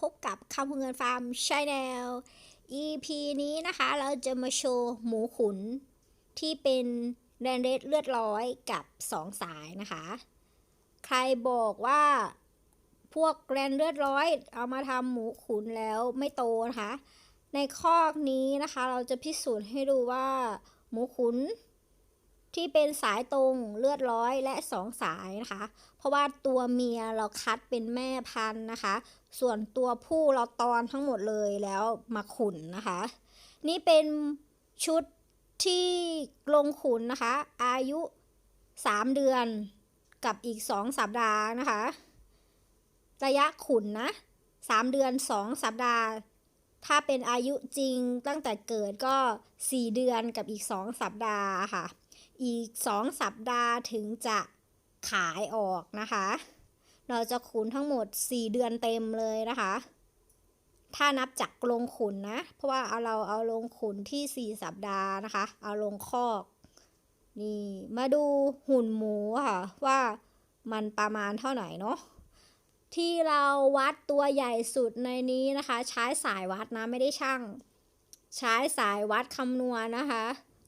พบกับคำพูเงินฟาร์มชาแนล EP นี้นะคะเราจะมาโชว์หมูขุนที่เป็นแรนเรดเลือดร้อยกับสองสายนะคะ ใครบอกว่าพวกแรนเลือดร้อย เอามาทำหมูขุนแล้วไม่โตนะคะ ในคอกนี้นะคะ เราจะพิสูจน์ให้ดูว่าหมูขุน ที่เป็นสายตรงเลือดร้อยและสองสายนะคะ เพราะว่าตัวเมียเราคัดเป็นแม่พันธุ์นะคะ ส่วนตัวผู้เราตอนทั้งหมดเลยแล้วมาขุนนะคะ นี่เป็นชุดที่ลงขุนนะคะ อายุ 3 เดือนกับอีก 2 สัปดาห์นะคะ ระยะขุนนะ3 เดือน 2 สัปดาห์ ถ้าเป็นอายุจริงตั้งแต่เกิดก็ 4 เดือนกับอีก 2 สัปดาห์ค่ะ อีก 2 สัปดาห์ถึงจะขายออกนะคะ เราจะขุนทั้งหมด 4 เดือนเต็มเลยนะคะ ถ้านับจากลงขุนนะ เพราะว่าเอาเราเอาลงขุนที่ 4 สัปดาห์นะคะ เอาลงคอกนี่มาดูหุ่นหมูค่ะ ว่ามันประมาณเท่าไหร่เนาะที่เราวัดตัวใหญ่สุดในนี้นะคะ ใช้สายวัดนะไม่ได้ช่าง ใช้สายวัดคำนวณนะคะ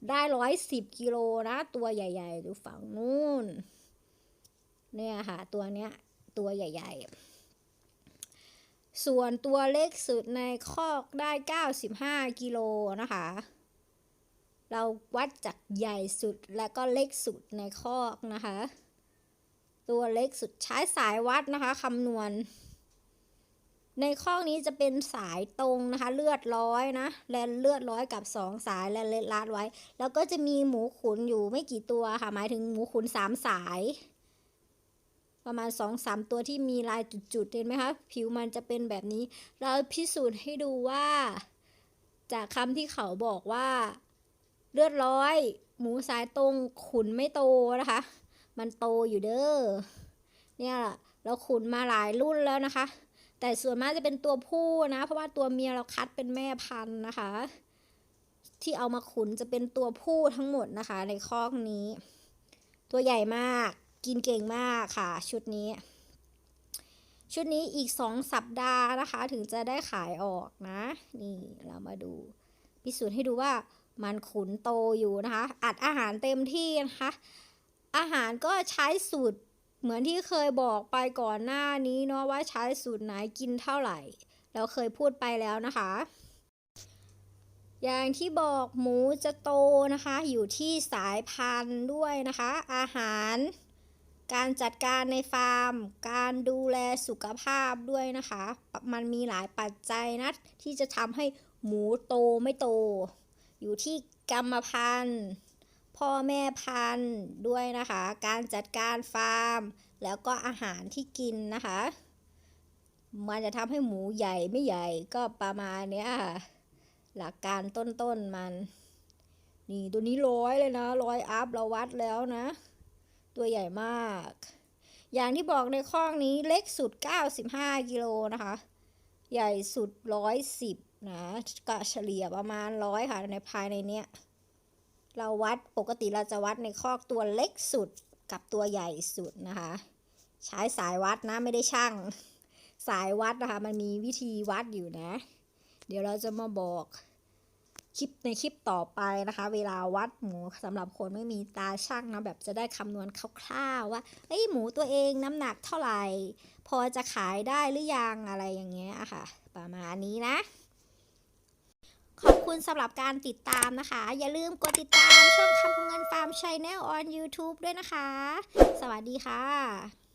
ได้ร้อยสิบกิโลนะ ตัวใหญ่ ๆ ดูฝั่งนู้นเนี่ยค่ะ ตัวเนี้ย ตัวใหญ่ ๆ ส่วนตัวเล็กสุดในคอกได้95กิโลนะคะ เราวัดจากใหญ่สุดและก็เล็กสุดในคอกนะคะ ตัวเล็กสุดใช้สายวัดนะคะคำนวณ ในข้อนี้จะเป็นสายตรงนะคะเลือดร้อยนะและเลือดร้อยกับสองสายและเลดลาดไว้ แล้วก็จะมีหมูขุนอยู่ไม่กี่ตัวค่ะ หมายถึงหมูขุนสามสาย ประมาณสองสามตัวที่มีลายจุดๆเห็นไหมคะผิวมันจะเป็นแบบนี้ เราพิสูจน์ให้ดูว่า จากคำที่เขาบอกว่า เลือดร้อย หมูสายตรงขุนไม่โตนะคะ มันโตอยู่เด้อเนี่ยแหละเราขุนมาหลายรุ่นแล้วนะคะ แต่ส่วนมากจะเป็นตัวผู้นะ เพราะว่าตัวเมียเราคัดเป็นแม่พันธุ์นะคะ ที่เอามาขุนจะเป็นตัวผู้ทั้งหมดนะคะ ในคอกนี้ ตัวใหญ่มากกินเก่งมากค่ะ ชุดนี้ ชุดนี้อีกสองสัปดาห์นะคะ ถึงจะได้ขายออกนะ นี่เรามาดู พิสูจน์ให้ดูว่ามันขุนโตอยู่นะคะ อัดอาหารเต็มที่นะคะ อาหารก็ใช้สูตร เหมือนที่เคยบอกไปก่อนหน้านี้เนาะว่าใช้สูตรไหนกินเท่าไหร่ เราเคยพูดไปแล้วนะคะ อย่างที่บอกหมูจะโตนะคะ อยู่ที่สายพันธุ์ด้วยนะคะ อาหาร การจัดการในฟาร์ม การดูแลสุขภาพด้วยนะคะ มันมีหลายปัจจัยนะที่จะทำให้หมูโตไม่โต อยู่ที่กรรมพันธุ์ พ่อแม่พันธุ์ด้วยนะคะ การจัดการฟาร์ม แล้วก็อาหารที่กินนะคะ มันจะทำให้หมูใหญ่ไม่ใหญ่ก็ประมาณเนี้ยหลักการต้นๆมัน นี่ตัวนี้ร้อยเลยนะร้อยอัพเราวัดแล้วนะ ตัวใหญ่มาก อย่างที่บอกในข้องนี้เล็กสุด 95 กิโลนะคะ ใหญ่สุด 110 นะก็เฉลี่ยประมาณร้อยค่ะในภายในเนี้ย เราวัดปกติเราจะวัดในคอกตัวเล็กสุดกับตัวใหญ่สุดนะคะ ใช้สายวัดนะไม่ได้ช่าง สายวัดนะคะ มันมีวิธีวัดอยู่นะ เดี๋ยวเราจะมาบอกคลิปในคลิปต่อไปนะคะ เวลาวัดหมูสำหรับคนไม่มีตาช่างนะแบบจะได้คำนวณคร่าวๆว่าเอ้ยหมูตัวเองน้ำหนักเท่าไหร่ พอจะขายได้หรือยังอะไรอย่างเงี้ยค่ะ ประมาณนี้นะ ขอบคุณสำหรับการติดตามนะคะ อย่าลืมกดติดตามช่องคำพูเงินฟาร์มชาแนล on YouTube ด้วยนะคะ สวัสดีค่ะ